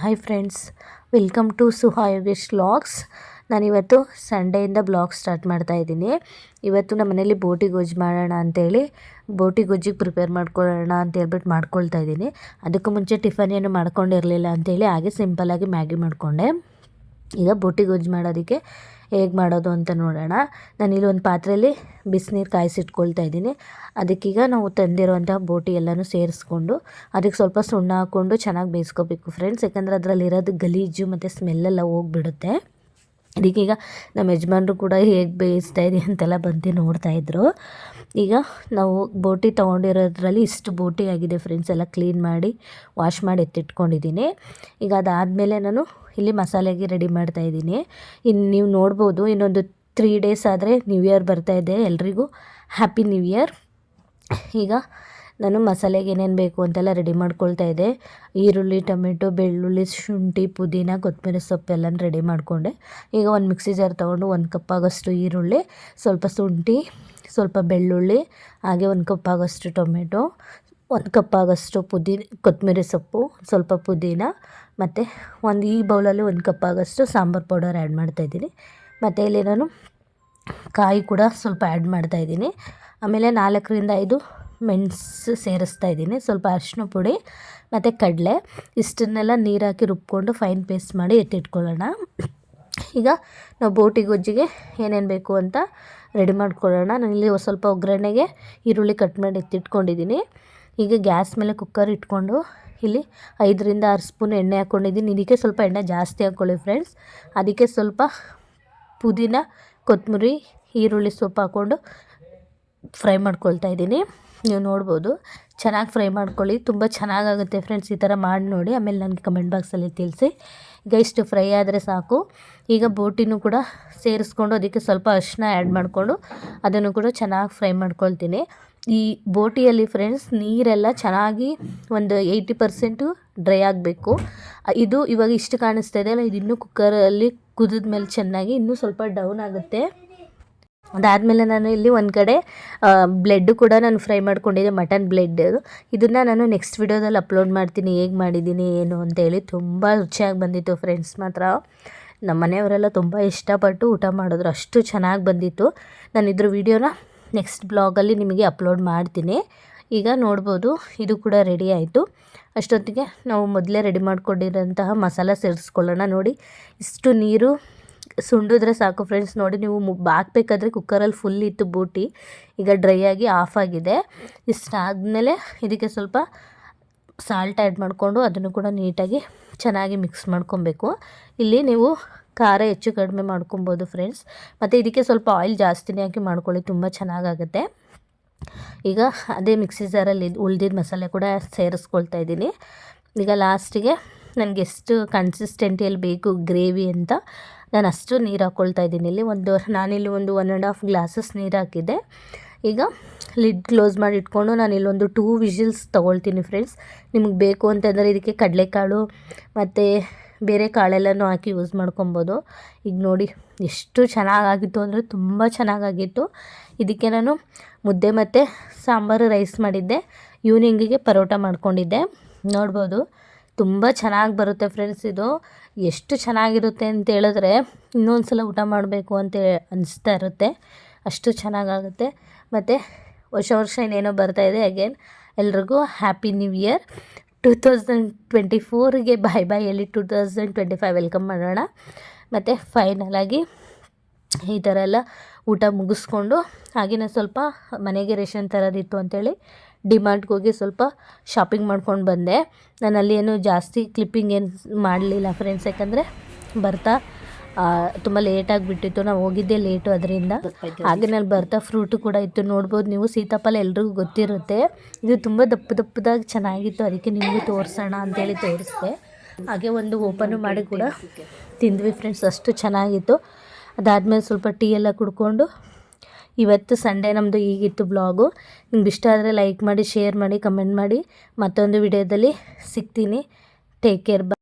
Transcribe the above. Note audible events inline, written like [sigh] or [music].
Hi friends welcome to Suha Yogesh vlogs ನಾನಿವತ್ತು ಸಂಡೆಯಿಂದ blog start ಮಾಡ್ತಾ ಇದ್ದೀನಿ. ಇವತ್ತು ನಮ್ಮ ಮನೇಲಿ ಬೋಟಿ ಗೊಜ್ಜು ಮಾಡೋಣ ಅಂತೇಳಿ, ಬೋಟಿ ಗೊಜ್ಜಿಗೆ ಪ್ರಿಪೇರ್ ಮಾಡ್ಕೊಳ್ಳೋಣ ಅಂತ ಹೇಳ್ಬಿಟ್ಟು ಮಾಡ್ಕೊಳ್ತಾ ಇದ್ದೀನಿ. ಅದಕ್ಕೂ ಮುಂಚೆ ಟಿಫನ್ ಏನು ಮಾಡ್ಕೊಂಡಿರಲಿಲ್ಲ ಅಂತೇಳಿ ಹಾಗೆ ಸಿಂಪಲ್ಲಾಗಿ ಮ್ಯಾಗಿ ಮಾಡಿಕೊಂಡೆ. ಈಗ ಬೋಟಿ ಗೊಜ್ಜು ಮಾಡೋದಕ್ಕೆ ಹೇಗೆ ಮಾಡೋದು ಅಂತ ನೋಡೋಣ. ನಾನಿಲ್ಲಿ ಒಂದು ಪಾತ್ರೆಯಲ್ಲಿ ಬಿಸಿನೀರು ಕಾಯಿಸಿಟ್ಕೊಳ್ತಾ ಇದ್ದೀನಿ. ಅದಕ್ಕೀಗ ನಾವು ತಂದಿರುವಂಥ ಬೋಟಿ ಎಲ್ಲನೂ ಸೇರಿಸ್ಕೊಂಡು ಅದಕ್ಕೆ ಸ್ವಲ್ಪ ಸುಣ್ಣ ಹಾಕ್ಕೊಂಡು ಚೆನ್ನಾಗಿ ಬೇಯಿಸ್ಕೋಬೇಕು ಫ್ರೆಂಡ್ಸ್ ಯಾಕಂದರೆ ಅದರಲ್ಲಿರೋದು ಗಲೀಜು ಮತ್ತು ಸ್ಮೆಲ್ಲೆಲ್ಲ ಹೋಗ್ಬಿಡುತ್ತೆ. ಅದಕ್ಕೀಗ ನಮ್ಮ ಯಜಮಾನ್ರು ಕೂಡ ಹೇಗೆ ಬೇಯಿಸ್ತಾ ಇದೆ ಅಂತೆಲ್ಲ ಬಂದು ನೋಡ್ತಾಯಿದ್ರು ಈಗ ನಾವು ಬೋಟಿ ತೊಗೊಂಡಿರೋದ್ರಲ್ಲಿ ಇಷ್ಟು ಬೋಟಿ ಆಗಿದೆ ಫ್ರೆಂಡ್ಸ್, ಎಲ್ಲ ಕ್ಲೀನ್ ಮಾಡಿ, ವಾಶ್ ಮಾಡಿ ಎತ್ತಿಟ್ಕೊಂಡಿದ್ದೀನಿ. ಈಗ ಅದಾದಮೇಲೆ ನಾನು ಇಲ್ಲಿ ಮಸಾಲೆಗೆ ರೆಡಿ ಮಾಡ್ತಾ ಇದ್ದೀನಿ. ಇನ್ನು ನೀವು ನೋಡ್ಬೋದು, ಇನ್ನೊಂದು ತ್ರೀ ಡೇಸ್ ಆದರೆ ನ್ಯೂ ಇಯರ್ ಬರ್ತಾ ಇದೆ. ಎಲ್ರಿಗೂ ಹ್ಯಾಪಿ ನ್ಯೂ ಇಯರ್ ಈಗ ನಾನು ಮಸಾಲೆಗೆ ಏನೇನು ಬೇಕು ಅಂತೆಲ್ಲ ರೆಡಿ ಮಾಡ್ಕೊಳ್ತಾ ಇದ್ದೆ. ಈರುಳ್ಳಿ, ಟೊಮೆಟೊ, ಬೆಳ್ಳುಳ್ಳಿ, ಶುಂಠಿ, ಪುದೀನ, ಕೊತ್ತಂಬರಿ ಸೊಪ್ಪೆಲ್ಲನೂ ರೆಡಿ ಮಾಡಿಕೊಂಡೆ. ಈಗ ಒಂದು ಮಿಕ್ಸಿ ಜಾರ್ ತೊಗೊಂಡು ಒಂದು ಕಪ್ ಆಗೋಷ್ಟು ಈರುಳ್ಳಿ, ಸ್ವಲ್ಪ ಶುಂಠಿ, ಸ್ವಲ್ಪ ಬೆಳ್ಳುಳ್ಳಿ, ಹಾಗೆ ಒಂದು ಕಪ್ ಆಗೋಷ್ಟು ಟೊಮೆಟೊ, ಒಂದು ಕಪ್ ಆಗೋಷ್ಟು ಪುದಿ ಕೊತ್ತಂಬರಿ ಸೊಪ್ಪು, ಸ್ವಲ್ಪ ಪುದೀನ, ಮತ್ತು ಒಂದು ಈ ಬೌಲಲ್ಲಿ ಒಂದು ಕಪ್ ಆಗೋಷ್ಟು ಸಾಂಬಾರು ಪೌಡರ್ ಆ್ಯಡ್ ಮಾಡ್ತಾಯಿದ್ದೀನಿ ಮತ್ತು ಇಲ್ಲಿ ನಾನು ಕಾಯಿ ಕೂಡ ಸ್ವಲ್ಪ ಆ್ಯಡ್ ಮಾಡ್ತಾಯಿದ್ದೀನಿ ಆಮೇಲೆ ನಾಲ್ಕರಿಂದ ಐದು ಮೆಣಸು ಸೇರಿಸ್ತಾ ಇದ್ದೀನಿ. ಸ್ವಲ್ಪ ಅರಿಶಿನ ಪುಡಿ, ಮತ್ತು ಕಡಲೆ. ಇಷ್ಟನ್ನೆಲ್ಲ ನೀರಾಕಿ ಹಾಕಿ ರುಬ್ಕೊಂಡು ಫೈನ್ ಪೇಸ್ಟ್ ಮಾಡಿ ಎತ್ತಿಟ್ಕೊಳ್ಳೋಣ. ಈಗ ನಾವು ಬೋಟಿ ಗೊಜ್ಜಿಗೆ ಏನೇನು ಬೇಕು ಅಂತ ರೆಡಿ ಮಾಡ್ಕೊಳ್ಳೋಣ. ನಾನಿಲ್ಲಿ ಸ್ವಲ್ಪ ಒಗ್ಗರಣೆಗೆ ಈರುಳ್ಳಿ ಕಟ್ ಮಾಡಿ ಎತ್ತಿಟ್ಕೊಂಡಿದ್ದೀನಿ. ಈಗ ಗ್ಯಾಸ್ ಮೇಲೆ ಕುಕ್ಕರ್ ಇಟ್ಕೊಂಡು ಇಲ್ಲಿ ಐದರಿಂದ ಆರು ಸ್ಪೂನ್ ಎಣ್ಣೆ ಹಾಕ್ಕೊಂಡಿದ್ದೀನಿ ಇದಕ್ಕೆ ಸ್ವಲ್ಪ ಎಣ್ಣೆ ಜಾಸ್ತಿ ಹಾಕ್ಕೊಳ್ಳಿ ಫ್ರೆಂಡ್ಸ್ ಅದಕ್ಕೆ ಸ್ವಲ್ಪ ಪುದೀನ ಕೊತ್ತಂಬರಿ ಈರುಳ್ಳಿ ಸೊಪ್ಪು ಹಾಕ್ಕೊಂಡು ಫ್ರೈ ಮಾಡ್ಕೊಳ್ತಾ ಇದ್ದೀನಿ. ನೀವು ನೋಡ್ಬೋದು. ಚೆನ್ನಾಗಿ ಫ್ರೈ ಮಾಡ್ಕೊಳ್ಳಿ. ತುಂಬ ಚೆನ್ನಾಗಾಗುತ್ತೆ ಫ್ರೆಂಡ್ಸ್ ಈ ಥರ ಮಾಡಿ ನೋಡಿ. ಆಮೇಲೆ ನನಗೆ ಕಮೆಂಟ್ ಬಾಕ್ಸಲ್ಲಿ ತಿಳಿಸಿ. ಈಗ ಇಷ್ಟು ಫ್ರೈ ಆದರೆ ಸಾಕು. ಈಗ ಬೋಟಿನೂ ಕೂಡ ಸೇರಿಸ್ಕೊಂಡು ಅದಕ್ಕೆ ಸ್ವಲ್ಪ ಅರಿಶಿನ ಆ್ಯಡ್ ಮಾಡಿಕೊಂಡು ಅದನ್ನು ಕೂಡ ಚೆನ್ನಾಗಿ ಫ್ರೈ ಮಾಡ್ಕೊಳ್ತೀನಿ. ಈ ಬೋಟಿಯಲ್ಲಿ ಫ್ರೆಂಡ್ಸ್ ನೀರೆಲ್ಲ ಚೆನ್ನಾಗಿ ಒಂದು ಏಯ್ಟಿ ಪರ್ಸೆಂಟು ಡ್ರೈ ಆಗಬೇಕು. ಇದು ಇವಾಗ ಇಷ್ಟು ಕಾಣಿಸ್ತಾ ಇದೆ ಅಲ್ಲ, ಇದು ಇನ್ನೂ ಕುಕ್ಕರಲ್ಲಿ ಕುದಿದ ಮೇಲೆ ಚೆನ್ನಾಗಿ ಇನ್ನೂ ಸ್ವಲ್ಪ ಡೌನ್ ಆಗುತ್ತೆ. ಅದಾದಮೇಲೆ ನಾನು ಇಲ್ಲಿ ಒಂದು ಕಡೆ ಬ್ಲೆಡ್ ಕೂಡ ನಾನು ಫ್ರೈ ಮಾಡ್ಕೊಂಡಿದ್ದೆ ಮಟನ್ ಬ್ಲೆಡ್ ಇದನ್ನು ನಾನು ನೆಕ್ಸ್ಟ್ ವಿಡಿಯೋದಲ್ಲಿ ಅಪ್ಲೋಡ್ ಮಾಡ್ತೀನಿ, ಹೇಗೆ ಮಾಡಿದ್ದೀನಿ, ಏನು ಅಂತೇಳಿ ತುಂಬ ರುಚಿಯಾಗಿ ಬಂದಿತ್ತು ಫ್ರೆಂಡ್ಸ್ ಮಾತ್ರ. ನಮ್ಮ ಮನೆಯವರೆಲ್ಲ ತುಂಬ ಇಷ್ಟಪಟ್ಟು ಊಟ ಮಾಡಿದ್ರು, ಅಷ್ಟು ಚೆನ್ನಾಗಿ ಬಂದಿತ್ತು. ನಾನು ಇದ್ರ ವಿಡಿಯೋನ ನೆಕ್ಸ್ಟ್ ಬ್ಲಾಗಲ್ಲಿ ನಿಮಗೆ ಅಪ್ಲೋಡ್ ಮಾಡ್ತೀನಿ. ಈಗ ನೋಡ್ಬೋದು, ಇದು ಕೂಡ ರೆಡಿ ಆಯಿತು. ಅಷ್ಟೊತ್ತಿಗೆ ನಾವು ಮೊದಲೇ ರೆಡಿ ಮಾಡಿಕೊಂಡಿರೋಂತಹ ಮಸಾಲ ಸೇರಿಸ್ಕೊಳ್ಳೋಣ ನೋಡಿ. ಇಷ್ಟು ನೀರು ಸುಂಡಿದ್ರೆ ಸಾಕು ಫ್ರೆಂಡ್ಸ್ ನೋಡಿ ನೀವು ಹಾಕ್ಬೇಕಾದ್ರೆ ಕುಕ್ಕರಲ್ಲಿ ಫುಲ್ ಇತ್ತು ಬೂಟಿ. ಈಗ ಡ್ರೈ ಆಗಿ ಆಫ್ ಆಗಿದೆ. ಇಷ್ಟಾದಮೇಲೆ ಇದಕ್ಕೆ ಸ್ವಲ್ಪ ಸಾಲ್ಟ್ ಆ್ಯಡ್ ಮಾಡಿಕೊಂಡು ಅದನ್ನು ಕೂಡ ನೀಟಾಗಿ ಚೆನ್ನಾಗಿ ಮಿಕ್ಸ್ ಮಾಡ್ಕೊಬೇಕು. ಇಲ್ಲಿ ನೀವು ಖಾರ ಹೆಚ್ಚು ಕಡಿಮೆ ಮಾಡ್ಕೊಬೋದು ಫ್ರೆಂಡ್ಸ್ ಮತ್ತು ಇದಕ್ಕೆ ಸ್ವಲ್ಪ ಆಯಿಲ್ ಜಾಸ್ತಿನೇ ಹಾಕಿ ಮಾಡ್ಕೊಳ್ಳಿ, ತುಂಬ ಚೆನ್ನಾಗಾಗುತ್ತೆ. ಈಗ ಅದೇ ಮಿಕ್ಸಿ ಜಾರಲ್ಲಿ ಉಳ್ದಿದ್ದ ಮಸಾಲೆ ಕೂಡ ಸೇರಿಸ್ಕೊಳ್ತಾ ಇದ್ದೀನಿ. ಈಗ ಲಾಸ್ಟಿಗೆ ನನಗೆ ಎಷ್ಟು ಕನ್ಸಿಸ್ಟೆಂಟಿಯಲ್ಲಿ ಬೇಕು ಗ್ರೇವಿ ಅಂತ, ನಾನು ಅಷ್ಟು ನೀರು ಹಾಕ್ಕೊಳ್ತಾ ಇದ್ದೀನಿ. ಇಲ್ಲಿ ಒಂದು [laughs] ನಾನಿಲ್ಲಿ ಒಂದು ಒನ್ ಆ್ಯಂಡ್ ಹಾಫ್ ಗ್ಲಾಸಸ್ ನೀರು ಹಾಕಿದ್ದೆ. ಈಗ ಲಿಡ್ ಕ್ಲೋಸ್ ಮಾಡಿ ಇಟ್ಕೊಂಡು ನಾನು ಇಲ್ಲೊಂದು ಟೂ ವಿಷಿಲ್ಸ್ ತೊಗೊಳ್ತೀನಿ ಫ್ರೆಂಡ್ಸ್ ನಿಮಗೆ ಬೇಕು ಅಂತಂದರೆ ಇದಕ್ಕೆ ಕಡಲೆಕಾಳು ಮತ್ತು ಬೇರೆ ಕಾಳೆಲ್ಲನೂ ಹಾಕಿ ಯೂಸ್ ಮಾಡ್ಕೊಬೋದು. ಈಗ ನೋಡಿ, ಎಷ್ಟು ಚೆನ್ನಾಗಾಗಿತ್ತು ಅಂದರೆ ತುಂಬ ಚೆನ್ನಾಗಾಗಿತ್ತು. ಇದಕ್ಕೆ ನಾನು ಮುದ್ದೆ ಮತ್ತು ಸಾಂಬಾರು ರೈಸ್ ಮಾಡಿದ್ದೆ. ಈವ್ನಿಂಗಿಗೆ ಪರೋಟ ಮಾಡ್ಕೊಂಡಿದ್ದೆ. ನೋಡ್ಬೋದು. ತುಂಬ ಚೆನ್ನಾಗಿ ಬರುತ್ತೆ ಫ್ರೆಂಡ್ಸ್ ಇದು. ಎಷ್ಟು ಚೆನ್ನಾಗಿರುತ್ತೆ ಅಂತ ಹೇಳಿದ್ರೆ ಇನ್ನೊಂದು ಸಲ ಊಟ ಮಾಡಬೇಕು ಅಂತ ಅನಿಸ್ತಾ ಇರುತ್ತೆ. ಅಷ್ಟು ಚೆನ್ನಾಗಾಗುತ್ತೆ. ಮತ್ತು ವರ್ಷ ವರ್ಷ ಇನ್ನೇನೋ ಬರ್ತಾಯಿದೆ ಅಗೇನ್ ಎಲ್ರಿಗೂ happy new year two thousand twenty ಫೋರ್ಗೆ bye bye ಎಲ್ಲಿ two thousand twenty five welcome ಮಾಡೋಣ. ಮತ್ತು ಫೈನಲಾಗಿ ಈ ಥರ ಎಲ್ಲ ಊಟ ಮುಗಿಸ್ಕೊಂಡು ಹಾಗೆಯೇ ಸ್ವಲ್ಪ ಮನೆಗೆ ರೇಷನ್ ತರೋದಿತ್ತು ಅಂಥೇಳಿ ಡಿಮಾರ್ಟ್ಗೆ ಹೋಗಿ ಸ್ವಲ್ಪ ಶಾಪಿಂಗ್ ಮಾಡ್ಕೊಂಡು ಬಂದೆ. ನಾನು ಅಲ್ಲಿ ಏನು ಜಾಸ್ತಿ ಕ್ಲಿಪ್ಪಿಂಗ್ ಏನು ಮಾಡಲಿಲ್ಲ ಫ್ರೆಂಡ್ಸ್, ಯಾಕಂದರೆ ಬರ್ತಾ ತುಂಬ ಲೇಟಾಗಿ ಬಿಟ್ಟಿತ್ತು ನಾವು ಹೋಗಿದ್ದೆ ಲೇಟು ಅದರಿಂದ. ಹಾಗೆ ನಾನು ಬರ್ತಾ ಫ್ರೂಟು ಕೂಡ ಇತ್ತು. ನೋಡ್ಬೋದು ನೀವು ಸೀತಾಫಲ ಎಲ್ರಿಗೂ ಗೊತ್ತಿರುತ್ತೆ. ಇದು ತುಂಬ ದಪ್ಪ ದಪ್ಪದಾಗಿ ಚೆನ್ನಾಗಿತ್ತು. ಅದಕ್ಕೆ ನಿಮಗೂ ತೋರಿಸೋಣ ಅಂತೇಳಿ ತೋರಿಸಿದೆ. ಹಾಗೆ ಒಂದು ಓಪನು ಮಾಡಿ ಕೂಡ ತಿಂದ್ವಿ ಫ್ರೆಂಡ್ಸ್, ಅಷ್ಟು ಚೆನ್ನಾಗಿತ್ತು. ಅದಾದಮೇಲೆ ಸ್ವಲ್ಪ ಟೀ ಎಲ್ಲ ಕುಡ್ಕೊಂಡು ಇವತ್ತು ಸಂಡೇ ನಮ್ಮದು ಈಗಿತ್ತು ಬ್ಲಾಗು ನಿಮ್ಗೆ ಇಷ್ಟ ಆದರೆ ಲೈಕ್ ಮಾಡಿ ಶೇರ್ ಮಾಡಿ ಕಮೆಂಟ್ ಮಾಡಿ. ಮತ್ತೊಂದು ವಿಡಿಯೋದಲ್ಲಿ ಸಿಗ್ತೀನಿ. ಟೇಕ್ ಕೇರ್ ಬಾ